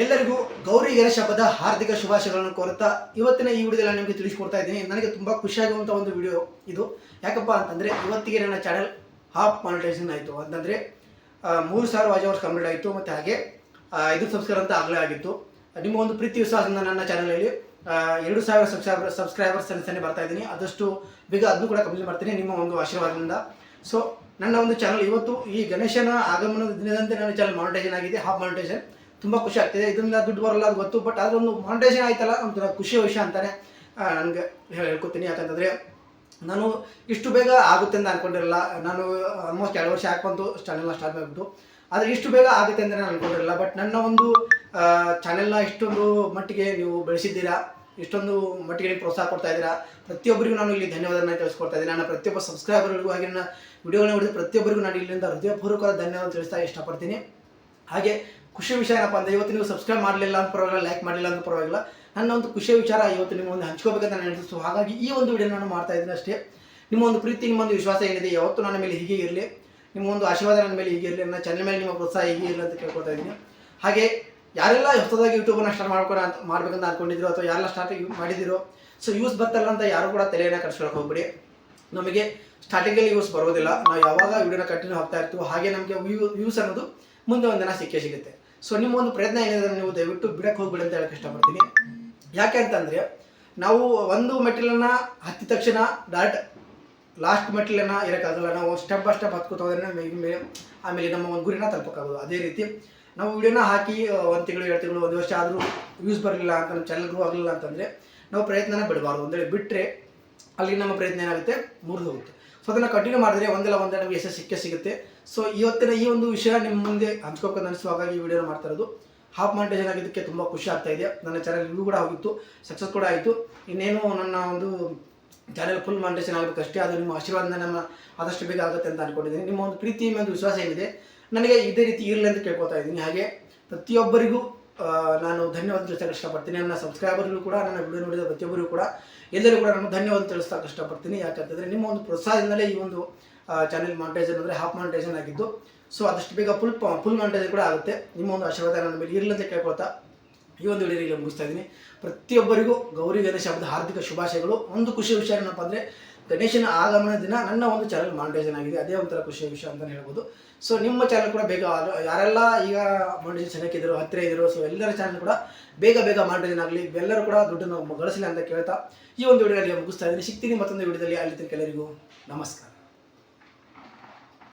ಎಲ್ಲರಿಗೂ ಗೌರಿ ಗಣೇಶ ಹಬ್ಬದ ಹಾರ್ದಿಕ ಶುಭಾಶಯಗಳನ್ನು ಕೋರುತ್ತಾ ಇವತ್ತಿನ ಈ ವಿಡಿಯೋದಲ್ಲಿ ನಿಮಗೆ ತಿಳಿಸ್ಕೊಡ್ತಾ ಇದ್ದೀನಿ. ನನಗೆ ತುಂಬ ಖುಷಿಯಾಗುವಂಥ ಒಂದು ವಿಡಿಯೋ ಇದು. ಯಾಕಪ್ಪ ಅಂತಂದರೆ ಇವತ್ತಿಗೆ ನನ್ನ ಚಾನಲ್ ಹಾಫ್ ಮಾನಿಟೈಸೇಷನ್ ಆಯಿತು. ಅಂತಂದರೆ ಮೂರು ಸಾವಿರ ವಾಚ್ ಅವರ್ಸ್ ಕಂಪ್ಲೀಟ್ ಆಯಿತು. ಮತ್ತು ಹಾಗೆ ಐದು ಸಬ್ಸ್ಕ್ರೈಬ್ ಅಂತ ಆಗಲೇ ಆಗಿತ್ತು. ನಿಮ್ಮ ಒಂದು ಪ್ರೀತಿ ವಿಶ್ವಾಸದಿಂದ ನನ್ನ ಚಾನಲಲ್ಲಿ ಎರಡು ಸಾವಿರ ಸಬ್ಸ್ಕ್ರೈಬರ್ ಸಬ್ಸ್ಕ್ರೈಬರ್ಸ್ ಸಣ್ಣ ಬರ್ತಾ ಇದ್ದೀನಿ. ಆದಷ್ಟು ಬೇಗ ಅದನ್ನು ಕೂಡ ಕಂಪ್ಲೀಟ್ ಮಾಡ್ತೀನಿ ನಿಮ್ಮ ಒಂದು ಆಶೀರ್ವಾದದಿಂದ. ಸೊ ನನ್ನ ಒಂದು ಚಾನಲ್ ಇವತ್ತು ಈ ಗಣೇಶನ ಆಗಮನದ ದಿನದಂತೆ ನನ್ನ ಚಾನಲ್ ಮಾನಿಟೈಸೇಷನ್ ಆಗಿದೆ. ಹಾಫ್ ಮಾನಿಟೈಸೇಷನ್ ತುಂಬ ಖುಷಿ ಆಗ್ತಿದೆ. ಇದರಿಂದ ದುಡ್ಡು ಬರಲ್ಲ ಅದು ಗೊತ್ತು ಬಟ್ ಅದೊಂದು ಮಾನಿಟೈಸೇಷನ್ ಆಯ್ತಲ್ಲ, ಒಂಥರ ಖುಷಿಯ ವಿಷಯ ಅಂತಾನೆ ನನಗೆ ಹೇಳ್ಕೊತೀನಿ. ಯಾಕಂತಂದರೆ ನಾನು ಇಷ್ಟು ಬೇಗ ಆಗುತ್ತೆ ಅಂತ ಅನ್ಕೊಂಡಿರಲ್ಲ. ನಾನು ಆಲ್ಮೋಸ್ಟ್ ಎರಡು ವರ್ಷ ಹಾಕೊಂತು ಚಾನೆಲ್ನ ಸ್ಟಾರ್ಟ್ ಮಾಡ್ಬಿಟ್ಟು. ಆದರೆ ಇಷ್ಟು ಬೇಗ ಆಗುತ್ತೆ ಅಂತ ನಾನು ಅನ್ಕೊಂಡಿರಲ್ಲ. ಬಟ್ ನನ್ನ ಒಂದು ಚಾನೆಲ್ನ ಇಷ್ಟೊಂದು ಮಟ್ಟಿಗೆ ನೀವು ಬೆಳೆಸಿದ್ದೀರಾ, ಇಷ್ಟೊಂದು ಮಟ್ಟಿಗೆ ಪ್ರೋತ್ಸಾಹ ಕೊಡ್ತಾ ಇದ್ದೀರಾ, ಪ್ರತಿಯೊಬ್ಬರಿಗೂ ನಾನು ಇಲ್ಲಿ ಧನ್ಯವಾದನ ತಿಳಿಸ್ಕೊಡ್ತಾ ಇದ್ದೀನಿ. ನಾನು ಪ್ರತಿಯೊಬ್ಬ ಸಬ್ಸ್ಕ್ರೈಬರ್ಗಳಿಗೂ ಹಾಗೆ ನನ್ನ ನೋಡಿದ ಪ್ರತಿಯೊಬ್ಬರಿಗೂ ನಾನು ಇಲ್ಲಿಂದ ಹೃದಯಪೂರ್ವಕವಾದ ಧನ್ಯವಾದ ತಿಳಿಸ್ತಾ ಇಷ್ಟಪಡ್ತೀನಿ. ಹಾಗೆ ಖುಷಿ ವಿಷಯ ಏನಪ್ಪ ಅಂದರೆ ಇವತ್ತು ನೀವು ಸಬ್ಸ್ಕ್ರೈಬ್ ಮಾಡಲಿಲ್ಲ ಅಂತ ಪರವಾಗಿಲ್ಲ ಲೈಕ್ ಮಾಡಲಿಲ್ಲ ಅಂತ ಪರವಾಗಿಲ್ಲ. ನನ್ನ ಒಂದು ಖುಷಿಯ ವಿಚಾರ ಇವತ್ತು ನಿಮ್ಮ ಒಂದು ಹಂಚ್ಕೋಬೇಕಂತ ನಾನು ಅನಿಸ್ತು ಹಾಗಾಗಿ ಈ ಒಂದು ವಿಡಿಯೋ ನಾನು ಮಾಡ್ತಾ ಇದ್ದೀನಿ ಅಷ್ಟೇ. ನಿಮ್ಮ ಒಂದು ಪ್ರೀತಿ ನಿಮ್ಮ ಒಂದು ವಿಶ್ವಾಸ ಏನಿದೆ, ಯಾವತ್ತು ನನ್ನ ಮೇಲೆ ಹೀಗೆ ಇರಲಿ. ನಿಮ್ಮ ಒಂದು ಆಶೀರ್ವಾದ ನನ್ನ ಮೇಲೆ ಹೀಗೆ ಇರಲಿ. ನನ್ನ ಚಾನಲ್ ಮೇಲೆ ನಿಮ್ಮ ಪ್ರೋತ್ಸಾಹ ಹೀಗೆ ಇರಲಿ ಅಂತ ಕೇಳ್ಕೊತಾ ಇದ್ದೀನಿ. ಹಾಗೆ ಯಾರೆಲ್ಲ ಹೊಸದಾಗಿ ಯೂಟ್ಯೂಬನ್ನ ಸ್ಟಾರ್ಟ್ ಮಾಡ್ಕೊಡ ಅಂತ, ಮಾಡ್ಬೇಕಂತ ಅಂದ್ಕೊಂಡಿದ್ರು ಅಥವಾ ಯಾರೆಲ್ಲ ಸ್ಟಾರ್ಟ್ ಮಾಡಿದಿರೋ ಸೊ ಯೂಸ್ ಬರ್ತಲ್ಲ ಅಂತ ಯಾರು ಕೂಡ ತಲೆಯನ್ನು ಕಟ್ಸ್ಕೊಳಕ್ಕೆ ಹೋಗ್ಬಿಡಿ. ನಮಗೆ ಸ್ಟಾರ್ಟಿಂಗಲ್ಲಿ ಯೂಸ್ ಬರೋದಿಲ್ಲ. ನಾವು ಯಾವಾಗ ವಿಡಿಯೋನ ಕಂಟಿನ್ಯೂ ಆಗ್ತಾ ಇರ್ತೀವೋ ಹಾಗೆ ನಮಗೆ ವ್ಯೂ ವ್ಯೂಸ್ ಅನ್ನೋದು ಮುಂದೆ ಒಂದಿನ ಸಿಕ್ಕೇ ಸಿಗುತ್ತೆ. ಸೊ ನಿಮ್ಮ ಒಂದು ಪ್ರಯತ್ನ ಏನಿದೆ ನೀವು ದಯವಿಟ್ಟು ಬಿಡಕ್ಕೆ ಹೋಗ್ಬಿಡಿ ಅಂತ ಹೇಳಕ್ಕೆ ಇಷ್ಟಪಡ್ತೀನಿ. ಯಾಕೆ ಅಂತಂದರೆ, ನಾವು ಒಂದು ಮೆಟೀರಿಯಲ್ನ ಹತ್ತಿದ ತಕ್ಷಣ ಡೈರೆಕ್ಟ್ ಲಾಸ್ಟ್ ಮೆಟೀರಿಯಲ್ನ ಇರೋಕ್ಕಾಗಲ್ಲ. ನಾವು ಸ್ಟೆಪ್ ಬೈ ಸ್ಟೆಪ್ ಹತ್ಕೋತಾ ಹೋದ್ರೆ ಮೇಲೆ ಮೇಲೆ ಆಮೇಲೆ ನಮ್ಮ ಒಂದು ಗುರಿನ ತಲುಪಕ್ಕಾಗೋದು. ಅದೇ ರೀತಿ ನಾವು ವಿಡಿಯೋನ ಹಾಕಿ ಒಂದು ತಿಂಗಳು, ಎರಡು ತಿಂಗಳು, ಒಂದು ವರ್ಷ ಆದರೂ ಯೂಸ್ ಬರಲಿಲ್ಲ ಅಂತ, ನಮ್ಮ ಚಾನಲ್ ಆಗಲಿಲ್ಲ ಅಂತಂದರೆ ನಾವು ಪ್ರಯತ್ನನ ಬಿಡಬಾರ್ದು. ಅಂದ್ರೆ ಬಿಟ್ಟರೆ ಅಲ್ಲಿ ನಮ್ಮ ಪ್ರಯತ್ನ ಏನಾಗುತ್ತೆ? ಮುರಿದು ಹೋಗುತ್ತೆ. ಸೊ ಅದನ್ನು ಕಂಟಿನ್ಯೂ ಮಾಡಿದ್ರೆ ಒಂದಲ್ಲ ಒಂದೇ ನಮಗೆ ಯಶಸ್ಸು ಸಿಕ್ಕೇ ಸಿಗುತ್ತೆ. ಸೊ ಇವತ್ತಿನ ಈ ಒಂದು ವಿಷಯ ನಿಮ್ಮ ಮುಂದೆ ಹಂಚ್ಕೋಕೆ ಅನಿಸುವ ಹಾಗಾಗಿ ಈ ವಿಡಿಯೋನ ಮಾಡ್ತಾ ಇರೋದು. ಹಾಫ್ ಮಾನಿಟೇಷನ್ ಆಗಿದ್ದಕ್ಕೆ ತುಂಬ ಖುಷಿ ಆಗ್ತಾ ಇದೆ. ನನ್ನ ಚಾನಲ್ ರಿವ್ಯೂ ಕೂಡ ಹೋಗಿತ್ತು. ಸಕ್ಸಸ್ ಕೂಡ ಆಯಿತು. ಇನ್ನೇನು ನನ್ನ ಒಂದು ಚಾನಲ್ ಫುಲ್ ಮಾನಿಟೇಷನ್ ಆಗಬೇಕಷ್ಟೇ. ಅದು ನಿಮ್ಮ ಆಶೀರ್ವಾದದಿಂದ ನಮ್ಮ ಆದಷ್ಟು ಬೇಗ ಆಗುತ್ತೆ ಅಂತ ಅನ್ಕೊಂಡಿದ್ದೀನಿ. ನಿಮ್ಮ ಒಂದು ಪ್ರೀತಿ ಒಂದು ವಿಶ್ವಾಸ ಏನಿದೆ? ನನಗೆ ಇದೇ ರೀತಿ ಇರಲಿ ಅಂತ ಕೇಳ್ಕೊತಾ ಇದ್ದೀನಿ. ಹಾಗೆ ಪ್ರತಿಯೊಬ್ಬರಿಗೂ ನಾನು ಧನ್ಯವಾದ ತಿಳಿಸೋಕೆ ಇಷ್ಟಪಡ್ತೀನಿ. ನನ್ನ ಸಬ್ಸ್ಕ್ರೈಬರ್ಗಳು ಕೂಡ, ನನ್ನ ವಿಡಿಯೋ ನೋಡಿದ ಪ್ರತಿಯೊಬ್ಬರಿಗೂ ಕೂಡ ಎಲ್ಲರಿಗೂ ಕೂಡ ನಾನು ಧನ್ಯವಾದ ತಿಳಿಸೋಕೆ ಇಷ್ಟಪಡ್ತೀನಿ. ಯಾಕಂತಂದರೆ ನಿಮ್ಮ ಒಂದು ಪ್ರೋತ್ಸಾಹದಿಂದಲೇ ಈ ಒಂದು ಚಾನೆಲ್ ಮಾನಿಟೈಸೇಷನ್ ಅಂದರೆ ಹಾಫ್ ಮಾಂಟೇಜನ್ ಆಗಿದ್ದು ಸೊ ಆದಷ್ಟು ಬೇಗ ಫುಲ್ ಫುಲ್ ಮಾನಿಟೈಸೇಷನ್ ಕೂಡ ಆಗುತ್ತೆ. ನಿಮ್ಮ ಒಂದು ಆಶೀರ್ವಾದ ನನ್ನ ಮೇಲೆ ಇರಲಿ ಅಂತ ಕೇಳ್ಕೊಳ್ತಾ ಈ ಒಂದು ವಿಡಿಯೋ ಮುಗಿಸ್ತಾ ಇದ್ದೀನಿ. ಪ್ರತಿಯೊಬ್ಬರಿಗೂ ಗೌರಿ ಗಣೇಶ ಹಬ್ಬದ ಹಾರ್ದಿಕ ಶುಭಾಶಯಗಳು. ಒಂದು ಖುಷಿ ವಿಷಯ ಏನಪ್ಪ ಅಂದರೆ ಗಣೇಶನ ಆಗಮನ ದಿನ ನನ್ನ ಒಂದು ಚಾನಲ್ ಮಾನಿಟೈಸೇಷನ್ ಆಗಿದೆ. ಅದೇ ಒಂಥರ ಖುಷಿಯ ವಿಷಯ ಅಂತಲೇ ಹೇಳ್ಬೋದು. ಸೊ ನಿಮ್ಮ ಚಾನಲ್ ಕೂಡ ಬೇಗ ಯಾರೆಲ್ಲ ಈಗ ಮಾನಿಟೈಸೇಷನ್ ಹಾಕಿದ್ರು ಹತ್ತಿರ ಇದ್ದರು ಸೊ ಎಲ್ಲರ ಚಾನಲ್ ಕೂಡ ಬೇಗ ಬೇಗ ಮಾನಿಟೈಸೇಷನ್ ಆಗಲಿ ಎಲ್ಲರೂ ಕೂಡ ದುಡ್ಡನ್ನು ಗಳಿಸಲಿ ಅಂತ ಕೇಳ್ತಾ ಈ ಒಂದು ವಿಡಿಯೋದಲ್ಲಿ ಮುಗಿಸ್ತಾ ಇದ್ದೀನಿ. ಸಿಗ್ತೀನಿ ಮತ್ತೊಂದು ವಿಡಿಯೋದಲ್ಲಿ ಅಲ್ಲಿ ಎಲ್ಲರಿಗೂ ನಮಸ್ಕಾರ.